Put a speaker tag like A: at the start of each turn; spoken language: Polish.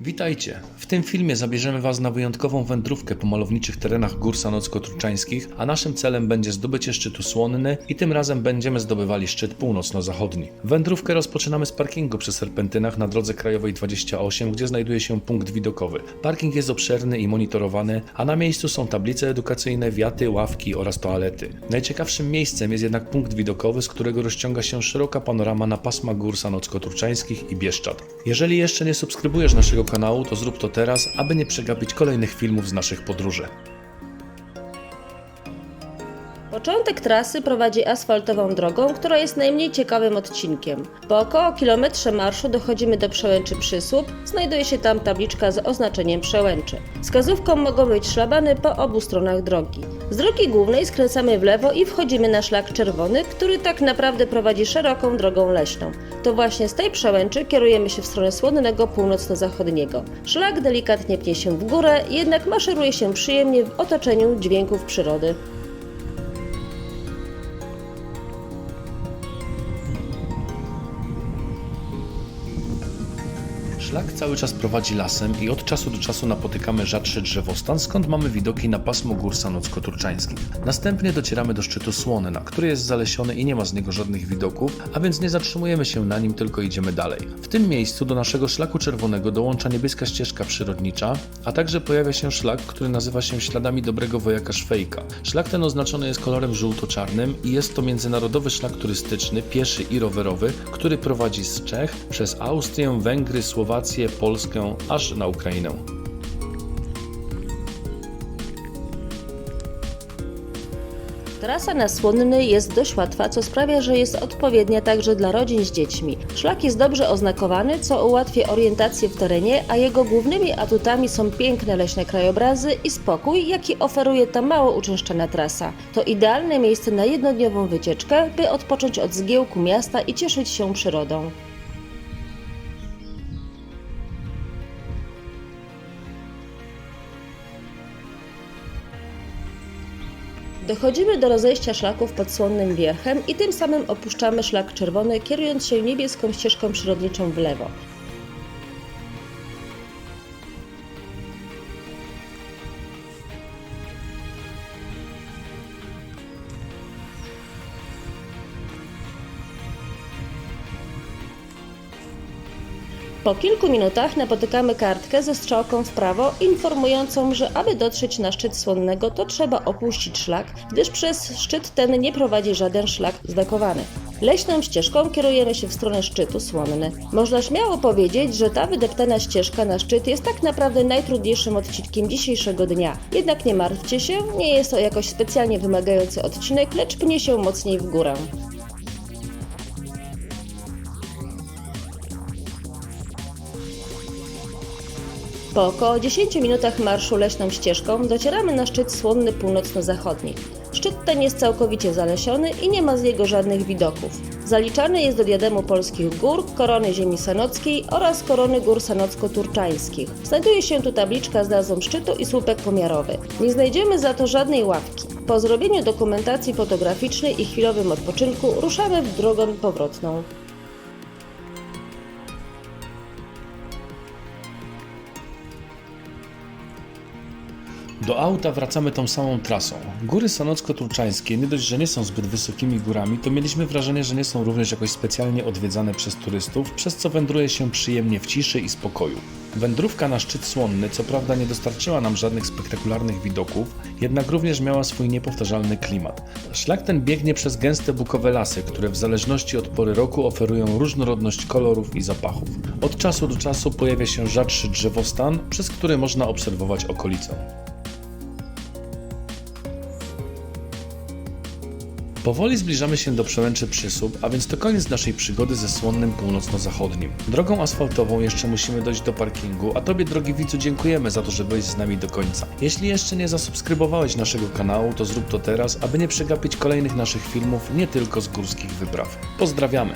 A: Witajcie! W tym filmie zabierzemy Was na wyjątkową wędrówkę po malowniczych terenach gór sanocko-truczańskich, a naszym celem będzie zdobycie szczytu Słonny i tym razem będziemy zdobywali szczyt północno-zachodni. Wędrówkę rozpoczynamy z parkingu przy serpentynach na drodze krajowej 28, gdzie znajduje się punkt widokowy. Parking jest obszerny i monitorowany, a na miejscu są tablice edukacyjne, wiaty, ławki oraz toalety. Najciekawszym miejscem jest jednak punkt widokowy, z którego rozciąga się szeroka panorama na pasma gór sanocko-truczańskich i Bieszczad. Jeżeli jeszcze nie subskrybujesz naszego kanału, to zrób to teraz, aby nie przegapić kolejnych filmów z naszych podróży.
B: Początek trasy prowadzi asfaltową drogą, która jest najmniej ciekawym odcinkiem. Po około kilometrze marszu dochodzimy do przełęczy Przysłup, znajduje się tam tabliczka z oznaczeniem przełęczy. Wskazówką mogą być szlabany po obu stronach drogi. Z drogi głównej skręcamy w lewo i wchodzimy na szlak czerwony, który tak naprawdę prowadzi szeroką drogą leśną. To właśnie z tej przełęczy kierujemy się w stronę słonnego północno-zachodniego. Szlak delikatnie pnie się w górę, jednak maszeruje się przyjemnie w otoczeniu dźwięków przyrody.
A: Szlak cały czas prowadzi lasem i od czasu do czasu napotykamy rzadszy drzewostan, skąd mamy widoki na pasmo gór sanocko-turczańskich. Następnie docieramy do szczytu Słonna, który jest zalesiony i nie ma z niego żadnych widoków, a więc nie zatrzymujemy się na nim, tylko idziemy dalej. W tym miejscu do naszego szlaku czerwonego dołącza niebieska ścieżka przyrodnicza, a także pojawia się szlak, który nazywa się śladami dobrego wojaka Szwejka. Szlak ten oznaczony jest kolorem żółto-czarnym i jest to międzynarodowy szlak turystyczny, pieszy i rowerowy, który prowadzi z Czech przez Austrię, Węgry, Słowację, Polskę aż na Ukrainę.
B: Trasa na Słonny jest dość łatwa, co sprawia, że jest odpowiednia także dla rodzin z dziećmi. Szlak jest dobrze oznakowany, co ułatwia orientację w terenie, a jego głównymi atutami są piękne leśne krajobrazy i spokój, jaki oferuje ta mało uczęszczana trasa. To idealne miejsce na jednodniową wycieczkę, by odpocząć od zgiełku miasta i cieszyć się przyrodą. Dochodzimy do rozejścia szlaków pod Słonnym Wierchem i tym samym opuszczamy szlak czerwony, kierując się niebieską ścieżką przyrodniczą w lewo. Po kilku minutach napotykamy kartkę ze strzałką w prawo, informującą, że aby dotrzeć na szczyt słonnego, to trzeba opuścić szlak, gdyż przez szczyt ten nie prowadzi żaden szlak zdakowany. Leśną ścieżką kierujemy się w stronę szczytu słonny. Można śmiało powiedzieć, że ta wydeptana ścieżka na szczyt jest tak naprawdę najtrudniejszym odcinkiem dzisiejszego dnia. Jednak nie martwcie się, nie jest to jakoś specjalnie wymagający odcinek, lecz pnie się mocniej w górę. Po około 10 minutach marszu leśną ścieżką docieramy na szczyt słonny północno-zachodni. Szczyt ten jest całkowicie zalesiony i nie ma z niego żadnych widoków. Zaliczany jest do diademu polskich gór, korony ziemi sanockiej oraz korony gór sanocko-turczańskich. Znajduje się tu tabliczka z nazwą szczytu i słupek pomiarowy. Nie znajdziemy za to żadnej ławki. Po zrobieniu dokumentacji fotograficznej i chwilowym odpoczynku ruszamy w drogę powrotną.
A: Do auta wracamy tą samą trasą. Góry sanocko-turczańskie nie dość, że nie są zbyt wysokimi górami, to mieliśmy wrażenie, że nie są również jakoś specjalnie odwiedzane przez turystów, przez co wędruje się przyjemnie w ciszy i spokoju. Wędrówka na szczyt słonny co prawda nie dostarczyła nam żadnych spektakularnych widoków, jednak również miała swój niepowtarzalny klimat. Szlak ten biegnie przez gęste bukowe lasy, które w zależności od pory roku oferują różnorodność kolorów i zapachów. Od czasu do czasu pojawia się rzadszy drzewostan, przez który można obserwować okolicę. Powoli zbliżamy się do przełęczy Przysłup, a więc to koniec naszej przygody ze Słonnym Północno-Zachodnim. Drogą asfaltową jeszcze musimy dojść do parkingu, a Tobie drogi widzu dziękujemy za to, że byłeś z nami do końca. Jeśli jeszcze nie zasubskrybowałeś naszego kanału, to zrób to teraz, aby nie przegapić kolejnych naszych filmów nie tylko z górskich wypraw. Pozdrawiamy!